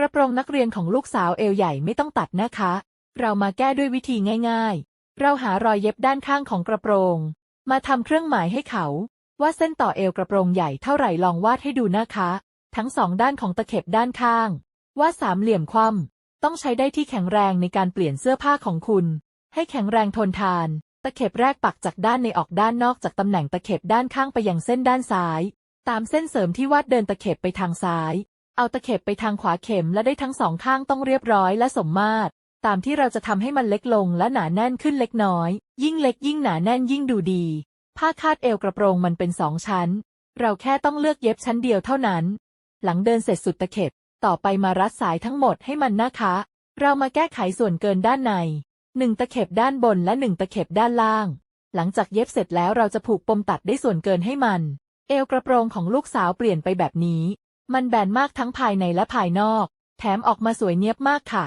กระโปรงนักเรียนของลูกสาวเอวใหญ่ไม่ต้องตัดนะคะ เรามาแก้ด้วยวิธีง่ายๆ เราหารอยเย็บด้านข้างของกระโปรง มาทำเครื่องหมายให้เขา ว่าเส้นต่อเอวกระโปรงใหญ่เท่าไหร่ลองวาดให้ดูนะคะ ทั้งสองด้านของตะเข็บด้านข้าง วาดสามเหลี่ยมคว่ำต้องใช้ได้ที่แข็งแรงในการเปลี่ยนเสื้อผ้าของคุณ ให้แข็งแรงทนทาน ตะเข็บแรกปักจากด้านในออกด้านนอกจากตำแหน่งตะเข็บด้านข้างไปยังเส้นด้านซ้าย ตามเส้นเสริมที่วาดเดินตะเข็บไปทางซ้าย เอาตะเข็บไปทางขวาเข็มและได้ทั้งสองข้างต้องเรียบร้อยและสมมาตร ตามที่เราจะทำให้มันเล็กลงและหนาแน่นขึ้นเล็กน้อย ยิ่งเล็กยิ่งหนาแน่นยิ่งดูดี ผ้าคาดเอวกระโปรงมันเป็นสองชั้น เราแค่ต้องเลือกเย็บชั้นเดียวเท่านั้น หลังเดินเสร็จสุดตะเข็บ ต่อไปมารัดสายทั้งหมดให้มันนะคะ เรามาแก้ไขส่วนเกินด้านในหนึ่งตะเข็บด้านบนและหนึ่งตะเข็บด้านล่าง หลังจากเย็บเสร็จแล้วเราจะผูกปมตัดได้ส่วนเกินให้มัน เอวกระโปรงของลูกสาวเปลี่ยนไปแบบนี้ มันแบนมากทั้งภายในและภายนอก แถมออกมาสวยเนียบมากค่ะ